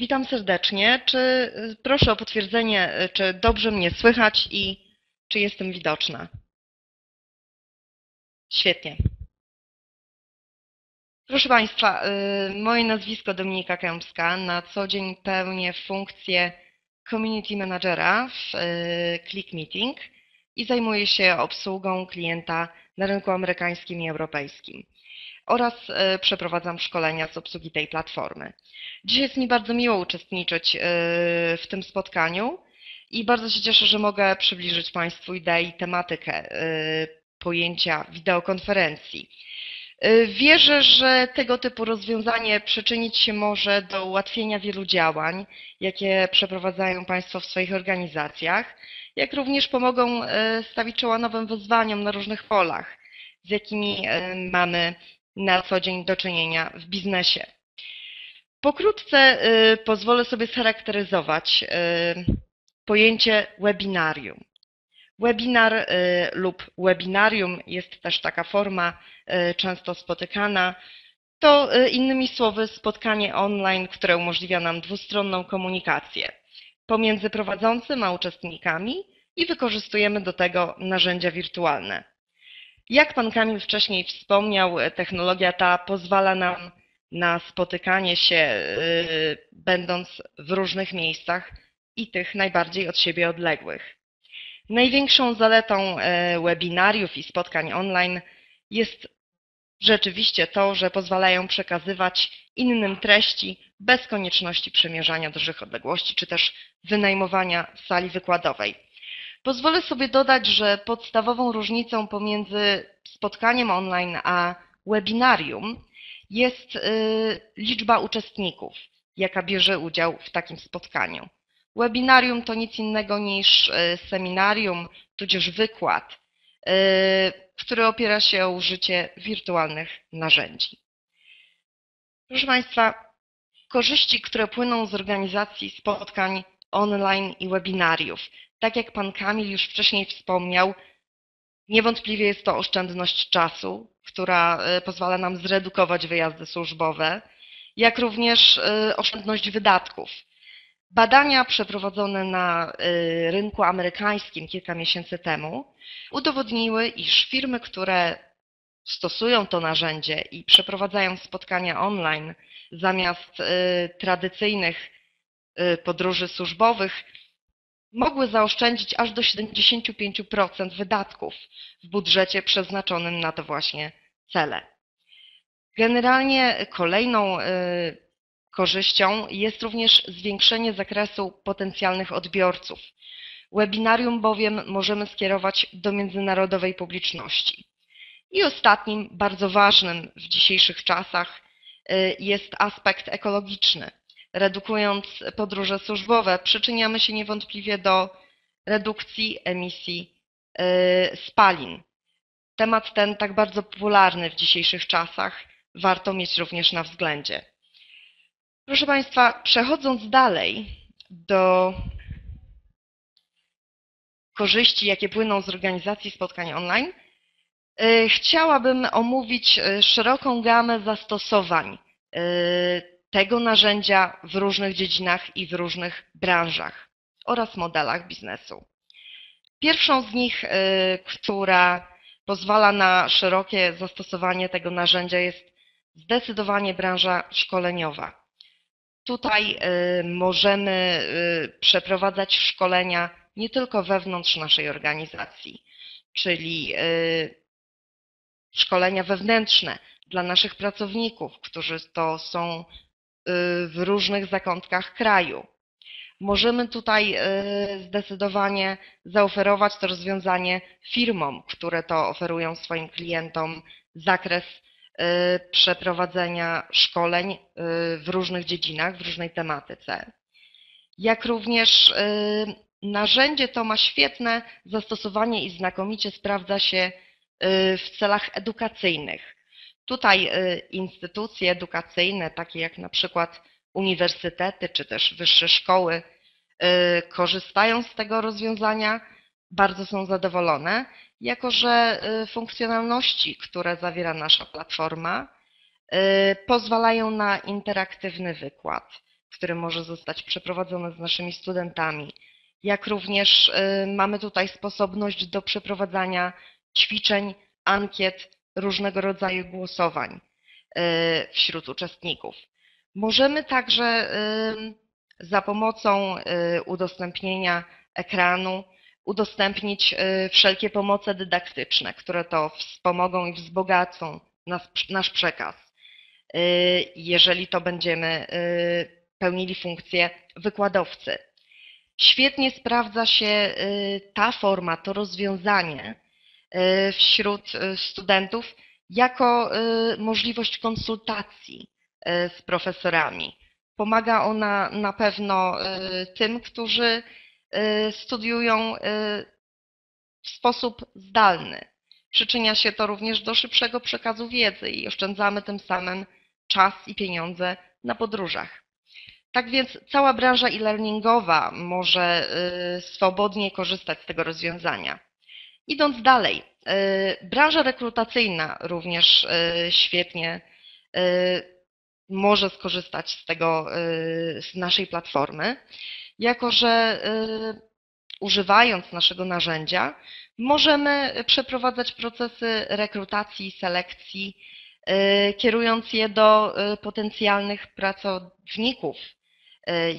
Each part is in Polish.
Witam serdecznie. Czy y, proszę o potwierdzenie, y, czy dobrze mnie słychać i czy jestem widoczna? Świetnie. Proszę Państwa, y, moje nazwisko Dominika Kępska. Na co dzień pełnię funkcję Community Managera w Click Meeting i zajmuję się obsługą klienta na rynku amerykańskim i europejskim oraz przeprowadzam szkolenia z obsługi tej platformy. Dziś jest mi bardzo miło uczestniczyć e, w tym spotkaniu i bardzo się cieszę, że mogę przybliżyć Państwu ideę i tematykę e, pojęcia wideokonferencji. E, wierzę, że tego typu rozwiązanie przyczynić się może do ułatwienia wielu działań, jakie przeprowadzają Państwo w swoich organizacjach, jak również pomogą stawić czoła nowym wyzwaniom na różnych polach, z jakimi mamy na co dzień do czynienia w biznesie. Pokrótce y, pozwolę sobie scharakteryzować y, pojęcie webinarium. Webinar y, lub webinarium jest też taka forma często spotykana. To innymi słowy spotkanie online, które umożliwia nam dwustronną komunikację pomiędzy prowadzącym a uczestnikami i wykorzystujemy do tego narzędzia wirtualne. Jak pan Kamil wcześniej wspomniał, technologia ta pozwala nam na spotykanie się, y, będąc w różnych miejscach i tych najbardziej od siebie odległych. Największą zaletą y, webinariów i spotkań online jest rzeczywiście to, że pozwalają przekazywać innym treści bez konieczności przemierzania dużych odległości czy też wynajmowania sali wykładowej. Pozwolę sobie dodać, że podstawową różnicą pomiędzy spotkaniem online a webinarium jest y, liczba uczestników, jaka bierze udział w takim spotkaniu. Webinarium to nic innego niż y, seminarium, tudzież wykład, y, który opiera się o użycie wirtualnych narzędzi. Proszę Państwa, korzyści, które płyną z organizacji spotkań online i webinariów. Tak jak Pan Kamil już wcześniej wspomniał, Niewątpliwie jest to oszczędność czasu, która e, pozwala nam zredukować wyjazdy służbowe, jak również e, oszczędność wydatków. Badania przeprowadzone na e, rynku amerykańskim kilka miesięcy temu udowodniły, iż firmy, które stosują to narzędzie i przeprowadzają spotkania online zamiast tradycyjnych podróży służbowych, mogły zaoszczędzić aż do 75% wydatków w budżecie przeznaczonym na to właśnie cele. Generalnie kolejną y, korzyścią jest również zwiększenie zakresu potencjalnych odbiorców. Webinarium bowiem możemy skierować do międzynarodowej publiczności. I ostatnim, bardzo ważnym w dzisiejszych czasach y, jest aspekt ekologiczny redukując podróże służbowe, przyczyniamy się niewątpliwie do redukcji emisji y, spalin. Temat ten, tak bardzo popularny w dzisiejszych czasach, warto mieć również na względzie. Proszę Państwa, przechodząc dalej do korzyści, jakie płyną z organizacji spotkań online, y, chciałabym omówić y, szeroką gamę zastosowań tego narzędzia w różnych dziedzinach i w różnych branżach oraz modelach biznesu. Pierwszą z nich, y, która pozwala na szerokie zastosowanie tego narzędzia jest zdecydowanie branża szkoleniowa. Tutaj y, możemy y, przeprowadzać szkolenia nie tylko wewnątrz naszej organizacji, czyli szkolenia wewnętrzne dla naszych pracowników, którzy to są w różnych zakątkach kraju. Możemy tutaj y, zdecydowanie zaoferować to rozwiązanie firmom, które to oferują swoim klientom, zakres y, przeprowadzenia szkoleń y, w różnych dziedzinach, w różnej tematyce. Jak również narzędzie to ma świetne zastosowanie i znakomicie sprawdza się w celach edukacyjnych. Tutaj y, instytucje edukacyjne, takie jak na przykład uniwersytety czy też wyższe szkoły, y, korzystają z tego rozwiązania, bardzo są zadowolone, jako że y, funkcjonalności, które zawiera nasza platforma, pozwalają na interaktywny wykład, który może zostać przeprowadzony z naszymi studentami, jak również mamy tutaj sposobność do przeprowadzania ćwiczeń, ankiet, różnego rodzaju głosowań y, wśród uczestników. Możemy także za pomocą udostępnienia ekranu udostępnić wszelkie pomoce dydaktyczne, które to wspomogą i wzbogacą nas, nasz przekaz, jeżeli to będziemy pełnili funkcję wykładowcy. Świetnie sprawdza się ta forma, to rozwiązanie wśród studentów jako możliwość konsultacji z profesorami. Pomaga ona na pewno tym, którzy studiują w sposób zdalny. Przyczynia się to również do szybszego przekazu wiedzy i oszczędzamy tym samym czas i pieniądze na podróżach. Tak więc cała branża e-learningowa może swobodnie korzystać z tego rozwiązania. Idąc dalej, branża rekrutacyjna również świetnie może skorzystać z tego, z naszej platformy, jako że używając naszego narzędzia możemy przeprowadzać procesy rekrutacji selekcji, kierując je do potencjalnych pracowników,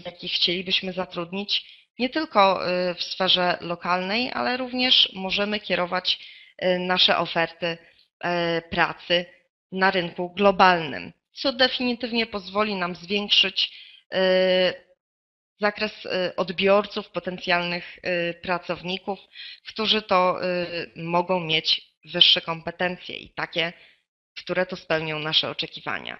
jakich chcielibyśmy zatrudnić, nie tylko w sferze lokalnej, ale również możemy kierować nasze oferty pracy na rynku globalnym, co definitywnie pozwoli nam zwiększyć zakres odbiorców, potencjalnych pracowników, którzy to mogą mieć wyższe kompetencje i takie, które to spełnią nasze oczekiwania.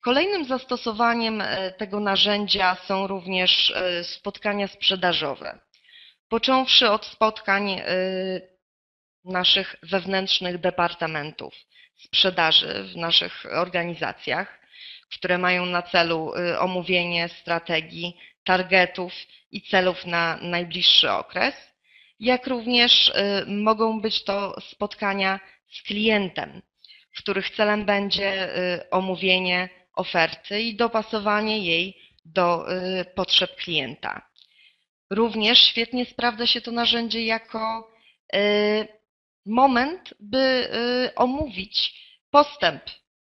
Kolejnym zastosowaniem tego narzędzia są również spotkania sprzedażowe. Począwszy od spotkań naszych wewnętrznych departamentów sprzedaży w naszych organizacjach, które mają na celu omówienie strategii, targetów i celów na najbliższy okres, jak również mogą być to spotkania z klientem, których celem będzie omówienie oferty i dopasowanie jej do potrzeb klienta. Również świetnie sprawdza się to narzędzie jako moment, by omówić postęp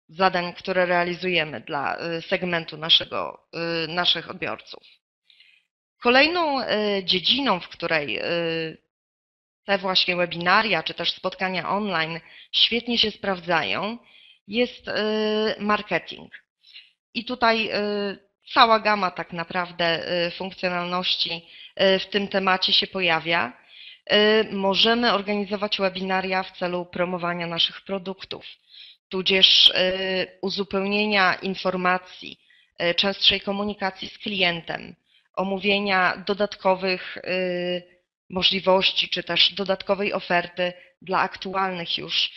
zadań, które realizujemy dla segmentu naszego, naszych odbiorców. Kolejną dziedziną, w której te właśnie webinaria czy też spotkania online świetnie się sprawdzają, jest marketing. I tutaj cała gama tak naprawdę funkcjonalności w tym temacie się pojawia. Możemy organizować webinaria w celu promowania naszych produktów, tudzież uzupełnienia informacji, częstszej komunikacji z klientem, omówienia dodatkowych możliwości, czy też dodatkowej oferty dla aktualnych już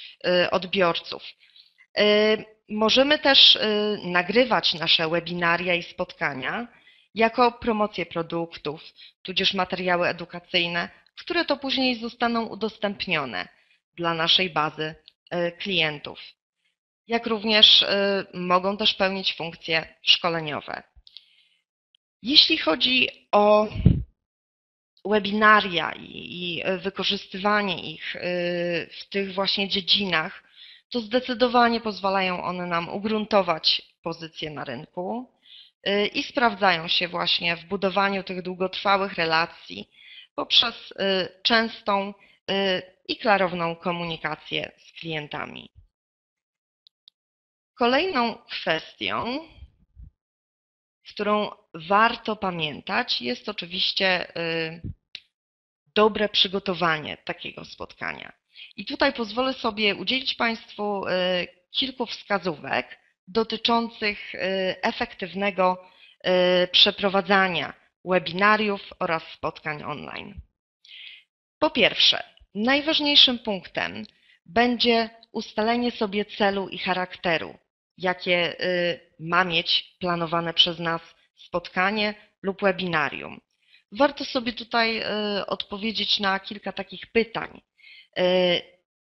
odbiorców. Możemy też nagrywać nasze webinaria i spotkania jako promocję produktów, tudzież materiały edukacyjne, które to później zostaną udostępnione dla naszej bazy klientów. Jak również mogą też pełnić funkcje szkoleniowe. Jeśli chodzi o webinaria i wykorzystywanie ich w tych właśnie dziedzinach, to zdecydowanie pozwalają one nam ugruntować pozycję na rynku i sprawdzają się właśnie w budowaniu tych długotrwałych relacji poprzez częstą i klarowną komunikację z klientami. Kolejną kwestią, którą warto pamiętać, jest oczywiście dobre przygotowanie takiego spotkania. I tutaj pozwolę sobie udzielić Państwu kilku wskazówek dotyczących efektywnego przeprowadzania webinariów oraz spotkań online. Po pierwsze, najważniejszym punktem będzie ustalenie sobie celu i charakteru, jakie ma mieć planowane przez nas spotkanie lub webinarium. Warto sobie tutaj odpowiedzieć na kilka takich pytań.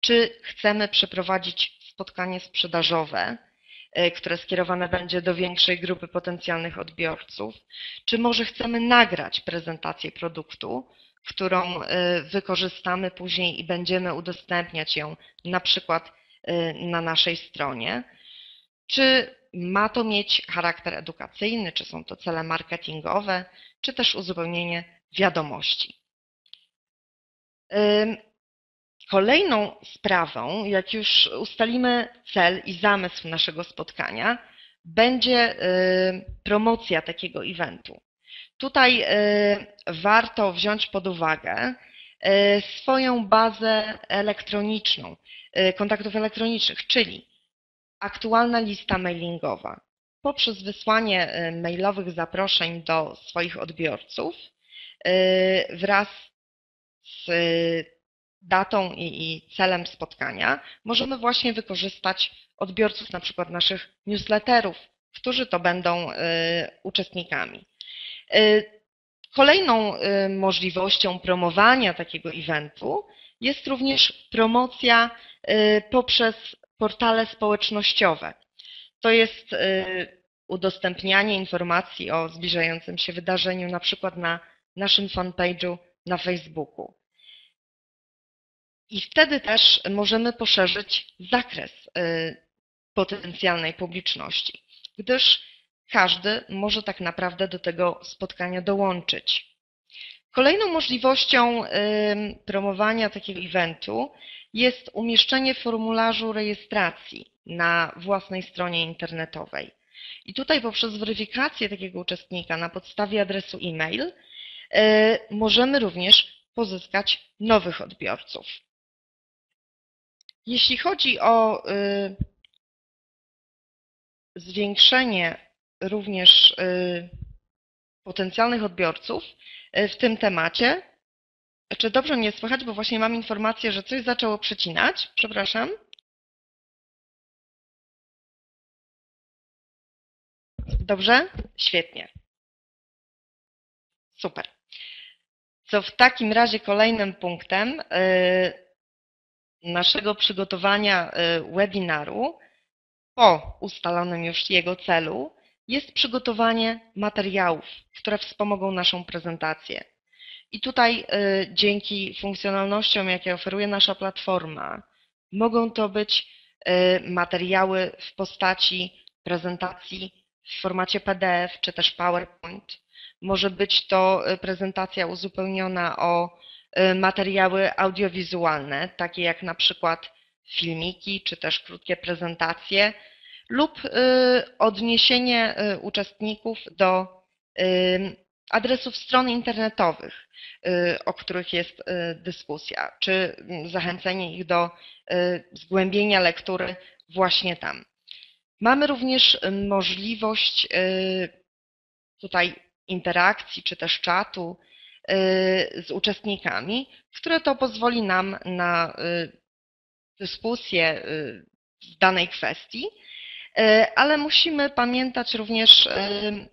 Czy chcemy przeprowadzić spotkanie sprzedażowe? e, które skierowane będzie do większej grupy potencjalnych odbiorców, czy może chcemy nagrać prezentację produktu, którą e, wykorzystamy później i będziemy udostępniać ją na przykład e, na naszej stronie, czy ma to mieć charakter edukacyjny, czy są to cele marketingowe, czy też uzupełnienie wiadomości. Kolejną sprawą, jak już ustalimy cel i zamysł naszego spotkania, będzie promocja takiego eventu. Tutaj warto wziąć pod uwagę swoją bazę elektroniczną, kontaktów elektronicznych, czyli aktualna lista mailingowa. Poprzez wysłanie mailowych zaproszeń do swoich odbiorców wraz z datą i, i celem spotkania, możemy właśnie wykorzystać odbiorców na przykład naszych newsletterów, którzy to będą y, uczestnikami. Y, kolejną y, możliwością promowania takiego eventu jest również promocja poprzez portale społecznościowe. To jest udostępnianie informacji o zbliżającym się wydarzeniu, na przykład na naszym fanpage'u na Facebooku. I wtedy też możemy poszerzyć zakres y, potencjalnej publiczności, gdyż każdy może tak naprawdę do tego spotkania dołączyć. Kolejną możliwością promowania takiego eventu jest umieszczenie formularzu rejestracji na własnej stronie internetowej. I tutaj poprzez weryfikację takiego uczestnika na podstawie adresu e-mail y, możemy również pozyskać nowych odbiorców. Jeśli chodzi o y, zwiększenie również y, potencjalnych odbiorców y, w tym temacie, czy dobrze mnie słychać, bo właśnie mam informację, że coś zaczęło przecinać. Przepraszam. Dobrze? Świetnie. Super. Co w takim razie kolejnym punktem naszego przygotowania y, webinaru po ustalonym już jego celu jest przygotowanie materiałów, które wspomogą naszą prezentację. I tutaj y, dzięki funkcjonalnościom, jakie oferuje nasza platforma, mogą to być y, materiały w postaci prezentacji w formacie PDF czy też PowerPoint. Może być to prezentacja uzupełniona o materiały audiowizualne, takie jak na przykład filmiki czy też krótkie prezentacje lub y, odniesienie y, uczestników do adresów stron internetowych, o których jest dyskusja, czy zachęcenie ich do zgłębienia lektury właśnie tam. Mamy również możliwość tutaj interakcji czy też czatu Y, z uczestnikami, które to pozwoli nam na y, dyskusję y, w danej kwestii, ale musimy pamiętać również,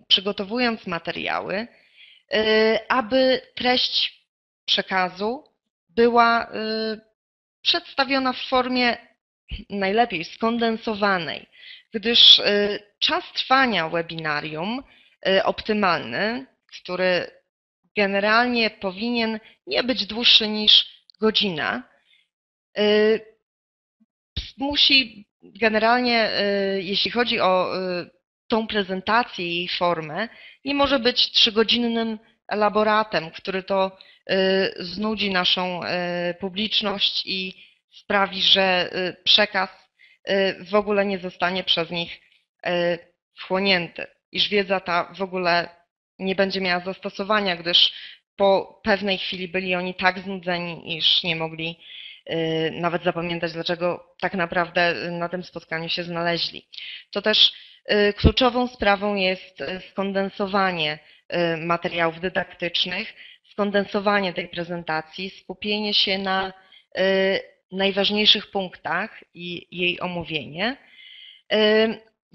przygotowując materiały, aby treść przekazu była przedstawiona w formie najlepiej skondensowanej, gdyż czas trwania webinarium optymalny, który generalnie powinien nie być dłuższy niż godzina. Y, musi generalnie, y, jeśli chodzi o y, tą prezentację i jej formę, nie może być trzygodzinnym elaboratem, który to znudzi naszą publiczność i sprawi, że przekaz w ogóle nie zostanie przez nich wchłonięty, iż wiedza ta w ogóle nie będzie miała zastosowania, gdyż po pewnej chwili byli oni tak znudzeni, iż nie mogli y, nawet zapamiętać, dlaczego tak naprawdę na tym spotkaniu się znaleźli. To też y, kluczową sprawą jest y, skondensowanie materiałów dydaktycznych, skondensowanie tej prezentacji, skupienie się na najważniejszych punktach i jej omówienie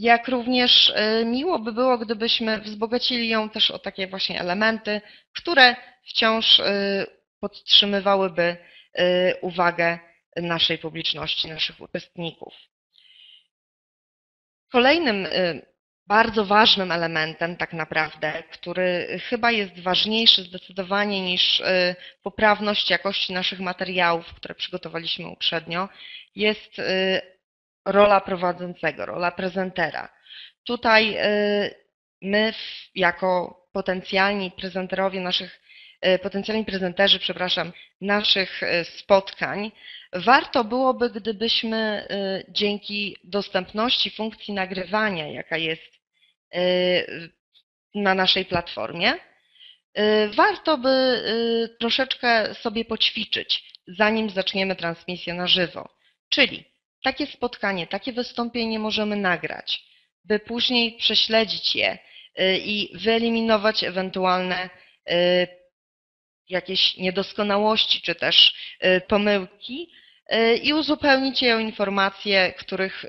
jak również e, miło by było, gdybyśmy wzbogacili ją też o takie właśnie elementy, które wciąż e, podtrzymywałyby e, uwagę naszej publiczności, naszych uczestników. Kolejnym y, bardzo ważnym elementem tak naprawdę, który chyba jest ważniejszy zdecydowanie niż y, poprawność jakości naszych materiałów, które przygotowaliśmy uprzednio, jest y, rola prowadzącego, rola prezentera. Tutaj my jako potencjalni prezenterowie naszych, potencjalni prezenterzy, przepraszam, naszych spotkań, warto byłoby, gdybyśmy dzięki dostępności funkcji nagrywania, jaka jest Y, na naszej platformie. Y, warto by y, troszeczkę sobie poćwiczyć, zanim zaczniemy transmisję na żywo. Czyli takie spotkanie, takie wystąpienie możemy nagrać, by później prześledzić je i wyeliminować ewentualne jakieś niedoskonałości czy też pomyłki i uzupełnić je o informacje, których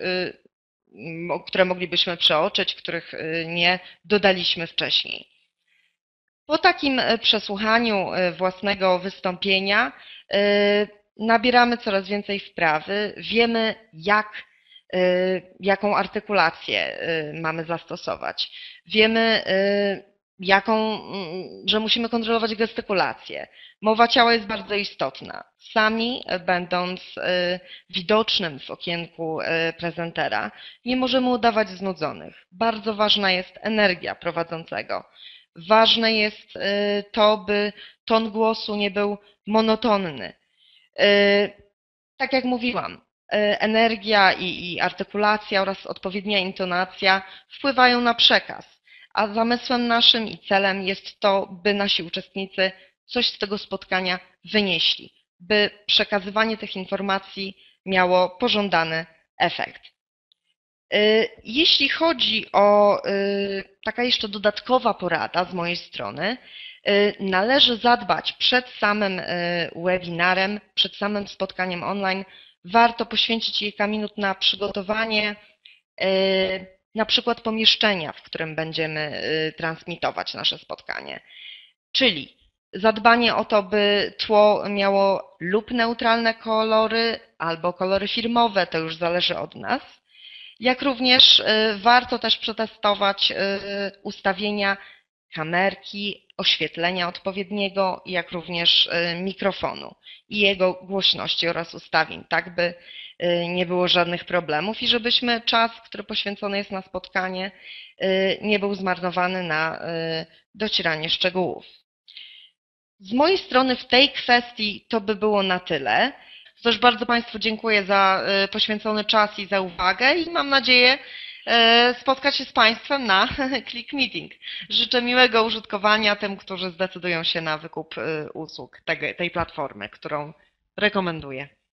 które moglibyśmy przeoczyć, których y, nie dodaliśmy wcześniej. Po takim y, przesłuchaniu y, własnego wystąpienia nabieramy coraz więcej wprawy, wiemy jak, jaką artykulację mamy zastosować, wiemy jaką, mm, że musimy kontrolować gestykulację. Mowa ciała jest bardzo istotna. Sami, e, będąc widocznym w okienku prezentera, nie możemy udawać znudzonych. Bardzo ważna jest energia prowadzącego. Ważne jest to, by ton głosu nie był monotonny. Tak jak mówiłam, energia i, i artykulacja oraz odpowiednia intonacja wpływają na przekaz a zamysłem naszym i celem jest to, by nasi uczestnicy coś z tego spotkania wynieśli, by przekazywanie tych informacji miało pożądany efekt. Y, jeśli chodzi o y, taka jeszcze dodatkowa porada z mojej strony, y, należy zadbać przed samym webinarem, przed samym spotkaniem online. Warto poświęcić kilka minut na przygotowanie na przykład pomieszczenia, w którym będziemy transmitować nasze spotkanie. Czyli zadbanie o to, by tło miało lub neutralne kolory, albo kolory firmowe, to już zależy od nas. Jak również y, warto też przetestować y, ustawienia kamerki, oświetlenia odpowiedniego, jak również mikrofonu i jego głośności oraz ustawień, tak by Y, nie było żadnych problemów i żebyśmy czas, który poświęcony jest na spotkanie, y, nie był zmarnowany na y, docieranie szczegółów. Z mojej strony w tej kwestii to by było na tyle. Też bardzo Państwu dziękuję za poświęcony czas i za uwagę i mam nadzieję spotkać się z Państwem na Click Meeting. Życzę miłego użytkowania tym, którzy zdecydują się na wykup usług tej platformy, którą rekomenduję.